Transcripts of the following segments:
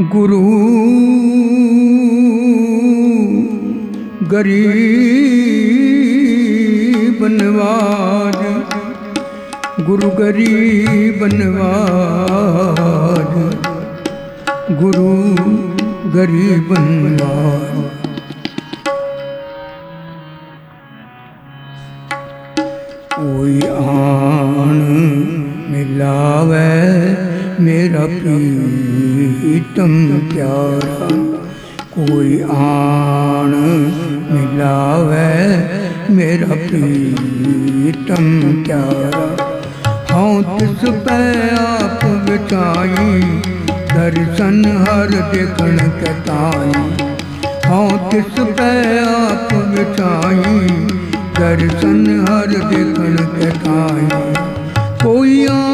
ਗੁਰੂ ਗਰੀਬ ਨਵਾਜ ਗੁਰੂ ਗਰੀਬ ਨਵਾਜ ਗੁਰੂ ਗਰੀਬ ਨਵਾਜ। ਕੋਈ ਆਣ ਮਿਲਾਵੇ ਮੇਰਾ ਪ੍ਰੀਤਮ ਪਿਆਰਾ ਕੋਈ ਆਣ ਮਿਲਾਵੇ ਮੇਰਾ ਪ੍ਰੀਤਮ ਪਿਆਰਾ ਹਉ ਤਿਸ ਪੈ ਆਪ ਵਿਚਾਈ ਦਰਸ਼ਨ ਹਰ ਦੇਖਣ ਕਤਾਈ ਹਉ ਤਿਸ ਪੈ ਆਪ ਵਿਚਾਈ ਦਰਸ਼ਨ ਹਰ ਦੇਖਣ ਕਤਾਈ ਕੋਈ ਆ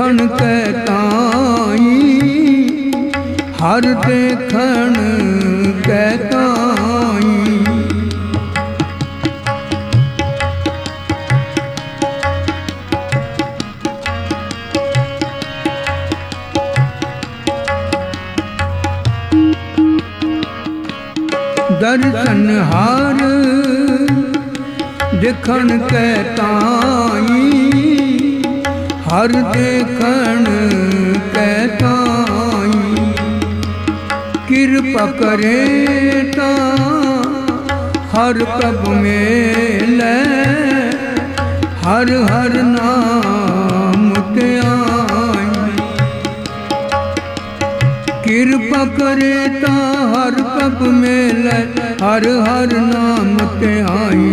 ਦੇਖਣ ਕੈ ਤਾਈ ਹਰ ਦੇਖਣ ਕੈ ਤਾਈ। ਦਰਸ਼ਨ ਹਾਰ ਦੇਖਣ ਕੈ ਤਾਈ। ਹਰ ਦੇਖਣ ਕੈ ਤਾਈ ਕਿਰਪਾ ਕਰੇ ਤਾਂ ਹਰ ਪ੍ਰਭ ਮੇਲੇ। ਹਰ ਹਰ ਨਾਮ ਤੇ ਆਈ। ਕਿਰਪਾ ਕਰੇ ਤਾਂ ਹਰ ਪ੍ਰਭ ਮੇਲੇ। ਹਰ ਹਰ ਨਾਮ ਤੇ ਆਈ।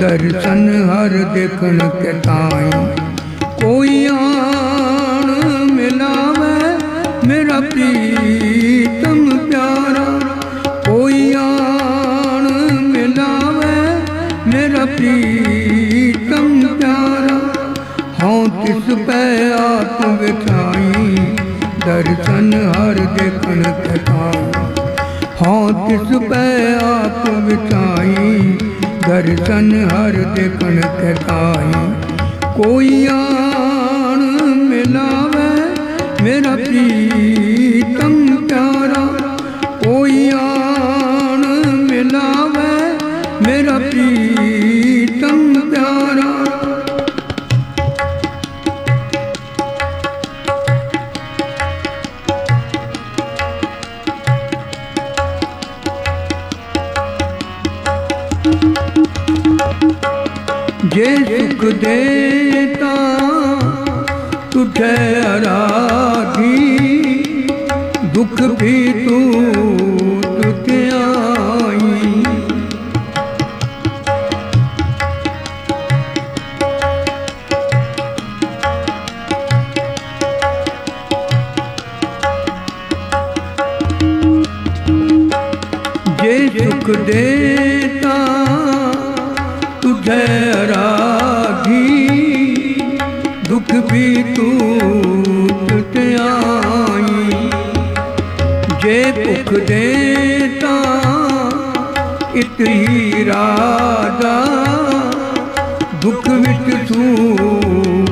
ਦਰਸ਼ਨ ਹਰ ਦੇਖਣ ਕੇ ਤਾਈ। ਕੋਈ ਆਣ ਮਿਲਾਵੇ ਮੇਰਾ ਪ੍ਰੀਤਮ ਪਿਆਰਾ। ਕੋਈ ਆਣ ਮਿਲਾਵੇ ਮੇਰਾ ਪ੍ਰੀਤਮ ਪਿਆਰਾ। ਹਉ ਤਿਸ ਪੈ ਆਪ ਵਿਖਾਈ, ਦਰਸ਼ਨ ਹਰ ਦੇਖਣ ਕੇ ਤਾਈ ਹਉ ਤਿਸ ਪੈ ਆਪ ਵਿਖਾਈ, ਦਰਸ਼ਨ ਹਰ ਦੇਖਣ ਕੇ ਕੋਈ ਆ ਮੇਰਾ ਪ੍ਰੀਤਮ ਸੁਖ ਦੇਤਾ ਤੁਝੇ ਅਰਾਧੀ ਦੁਖ ਵੀ ਤੂੰ ਆਈ ਜੇ ਭੁਖ ਦੇਤਾ ਇਤ ਹੀ ਰਾਜਾ ਦੁਖ ਵਿੱਚ ਤੂੰ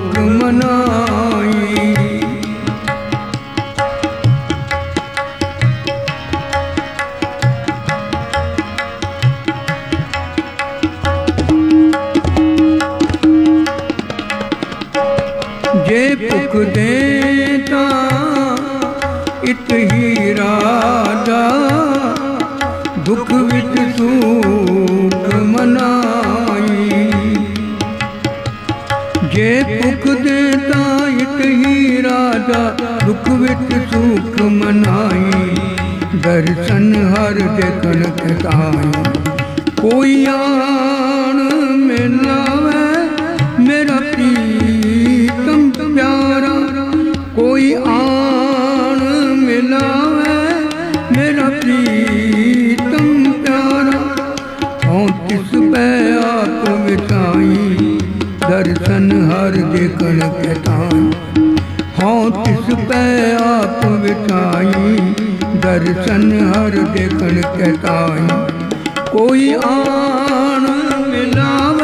ਰਾਜਾ ਦੁੱਖ ਵਿੱਚ ਸੁਖ ਮਨਾਈ। ਦਰਸ਼ਨ ਹਰ ਦੇਖਣ ਕਤਾਈ ਕੋਈ ਆਣ ਮਿਲਾਵੇ ਮੇਰਾ ਪ੍ਰੀਤਮ ਪਿਆਰਾ। ਕੋਈ ਆਣ ਮਿਲਾਵੇ ਮੇਰਾ ਪ੍ਰੀਤਮ ਪਿਆਰਾ। ਹਉ ਕਿਸ ਪੈ ਆਪ ਮਿਟਾਈ ਦਰਸ਼ਨ ਹਰ ਦੇਖਣ ਕੈ ਤਾਈ। ਕੋਈ ਆਣ ਮਿਲਾਵੇ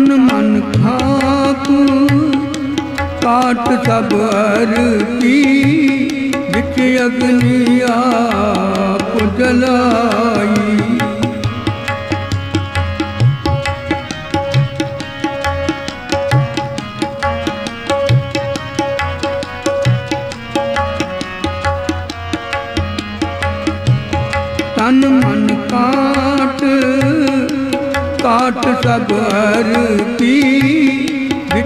ਤਨ ਮਨ ਖਾਪ ਕਾਟ ਸਭ ਅਰ ਕੀ ਵਿੱਚ ਅਗਨੀ ਆਪ ਜਲਾਈ। ਕਾਟ ਸਭ ਅਰਤੀ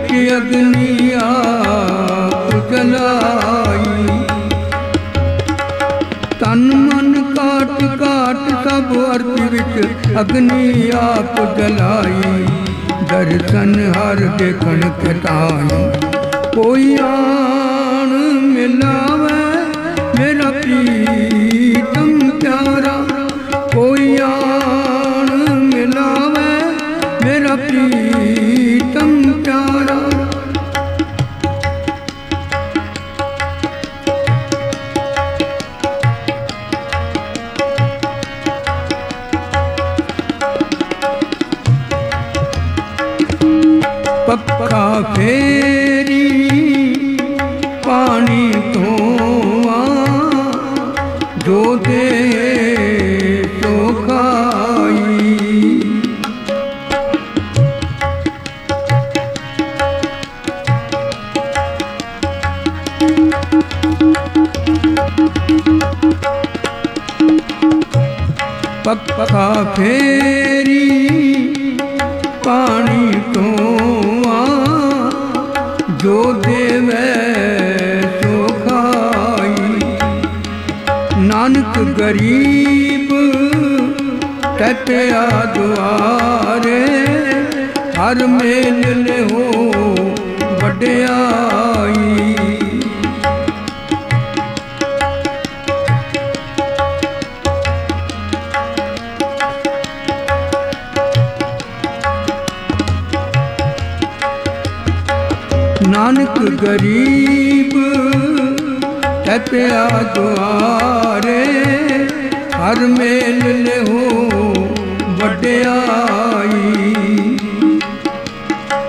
ਕੀ ਵਿੱਚ ਅਗਨੀ ਆਪ ਜਲਾਈ। ਤਨ ਮਨ ਕਾਟ ਕਾਟ ਸਭ ਅਰਥ ਵਿੱਚ ਅਗਨੀ ਆਪ ਜਲਾਈ। ਦਰਸ਼ਨ ਹਰ ਦੇਖਣ ਕਟਾਈ। ਕੋਈ ਆਣ ਮਿਲਾਵੇ ਪੱਕਾ ਫੇਰੀ ਪਾਣੀ ਧੋਆ ਜੋ ਦੇਵੇ ਸੋ ਖਾਈ। ਨਾਨਕ ਗਰੀਬ ਟਟਿਆ ਦੁਆਰੇ, ਹਰ ਮੇਲ ਲਿਓ ਵਡਿਆਈ ਨਾਨਕ ਗਰੀਬ ਟਪਿਆ ਦੁਆਰੇ, ਹਰ ਮੇਲ ਲਿਓ ਵਡਿਆਈ।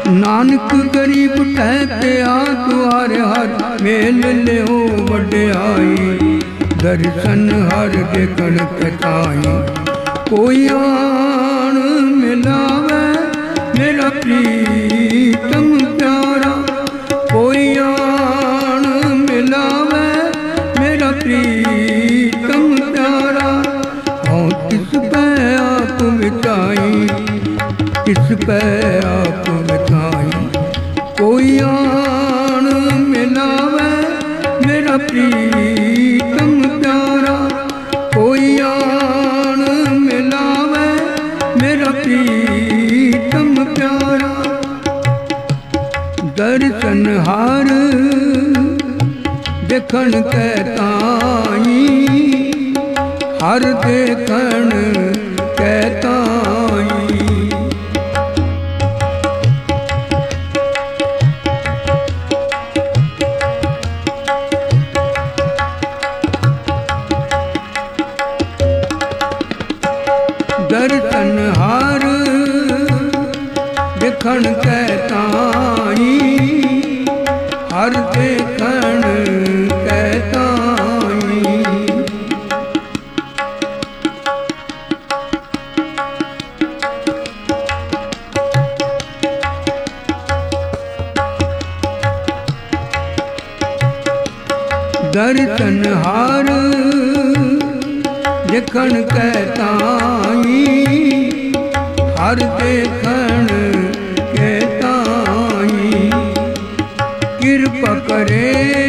ਨਾਨਕ ਗਰੀਬ ਟਪਿਆ ਦੁਆਰੇ, ਹਰ ਮੇਲ ਲਿਓ ਵਡਿਆਈ। ਦਰਸ਼ਨ ਹਰ ਦੇਖਣ ਕਟਾਈ। ਕੋਈ ਆਣ ਮਿਲਾਵੇ ਮੇਰਾ ਪ੍ਰੀਤਮ ਤਿਸ ਪੈ ਆਪ ਵਿਚਾਈ ਕੋਈ ਆਣ ਮਿਲਾਵੇ ਮੇਰਾ ਪ੍ਰੀਤਮ ਪਿਆਰਾ। ਕੋਈ ਆਣ ਮਿਲਾਵੇ ਮੇਰਾ ਪ੍ਰੀਤਮ ਪਿਆਰਾ। ਦਰਸ਼ਨ ਹਾਰ ਦੇਖਣ ਕੈ ਤਾਈ। ਹਰ ਦੇਖਣ ਦੇਖਣ ਕੈ ਤਾਈ ਹਰ ਦੇਖਣ ਕੈ ਤਾਈ ਦਰਸ਼ਨ ਹਰ ਦੇਖਣ ਕੈ ਤਾਈ ਹਰ ਦੇਖਣ ਤਾਈ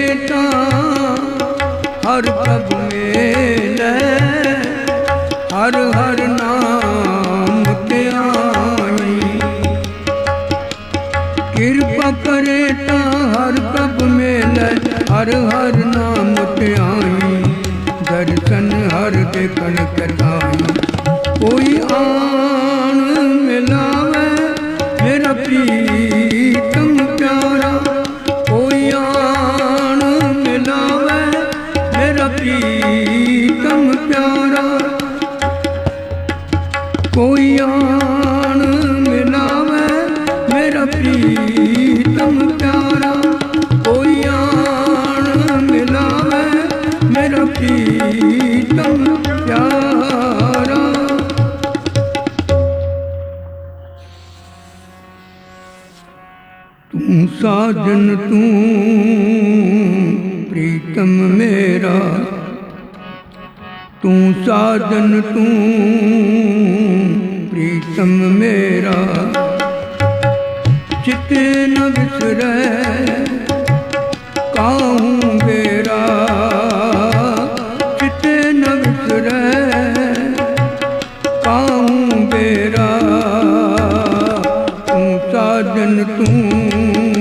ਸਾਜਨ ਤੂੰ ਪ੍ਰੀਤਮ ਮੇਰਾ। ਤੂੰ ਸਾਜਨ ਤੂੰ ਪ੍ਰੀਤਮ ਮੇਰਾ। ਚਿਤ ਨ ਵਿਸਰੈ ਕਾਹੂ നിൽക്കും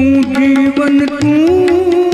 खूंटी बन तूं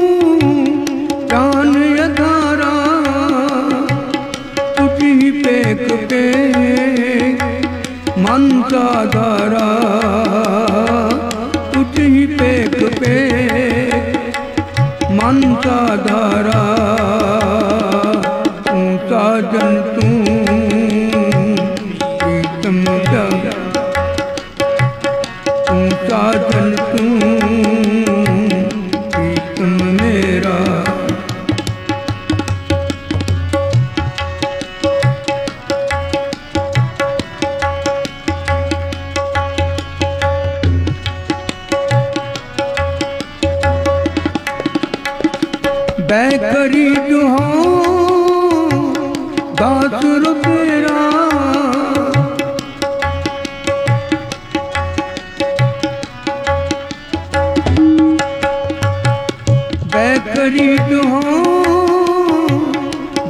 કરી દો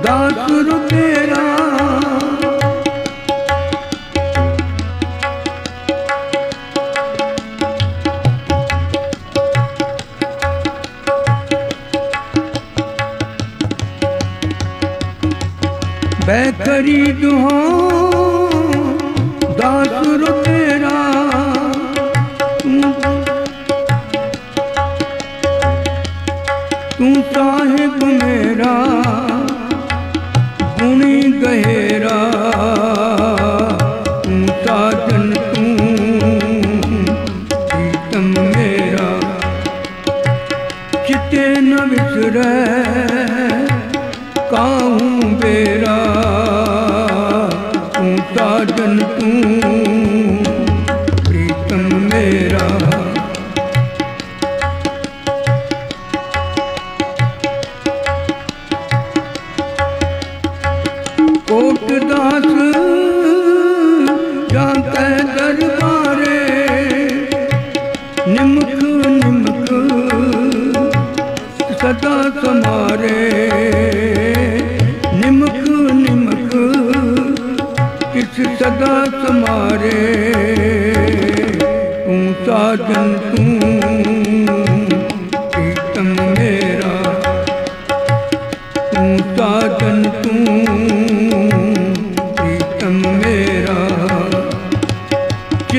દાસ રૂપે ਸਾਹਿਬ ਮੇਰਾ ਹੁਣੀ ਗਹਿਰਾ ਕੋਟ ਦਾਸ ਜਾਂ ਤੈ ਦਰਬਾਰੇ। ਨਿਮਕ ਨਿਮਕ ਸਦਾ ਸਮਾਰੇ। ਨਿਮਕ ਨਿਮਕ ਕਿਸ ਸਦਾ ਸਮਾਰੇ। ਤੂੰ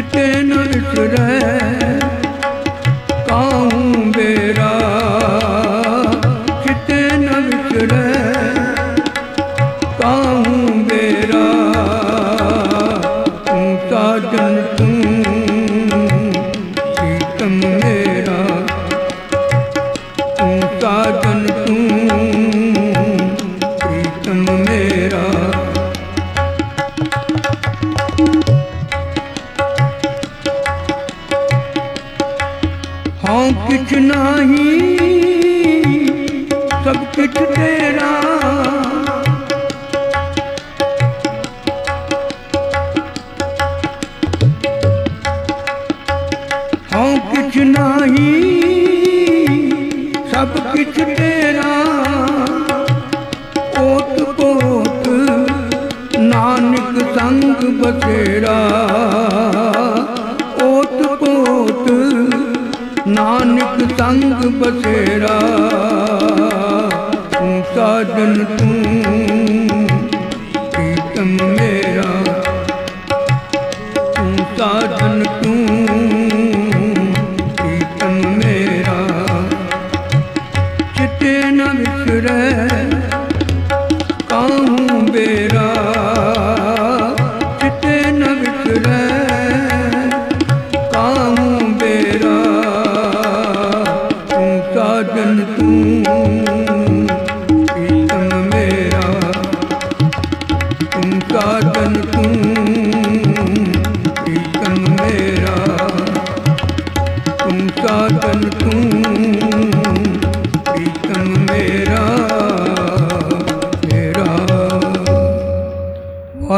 ਚਿੱਟੇ ਨਾਲ ਕਰੇ ਕਿਛ ਨਹੀਂ ਸਭ ਕਿਛ ਤੇਰਾ। ਸੰਗ ਬਸੇਰਾ ਤੂੰ ਸਾਜਨ ਤੂੰ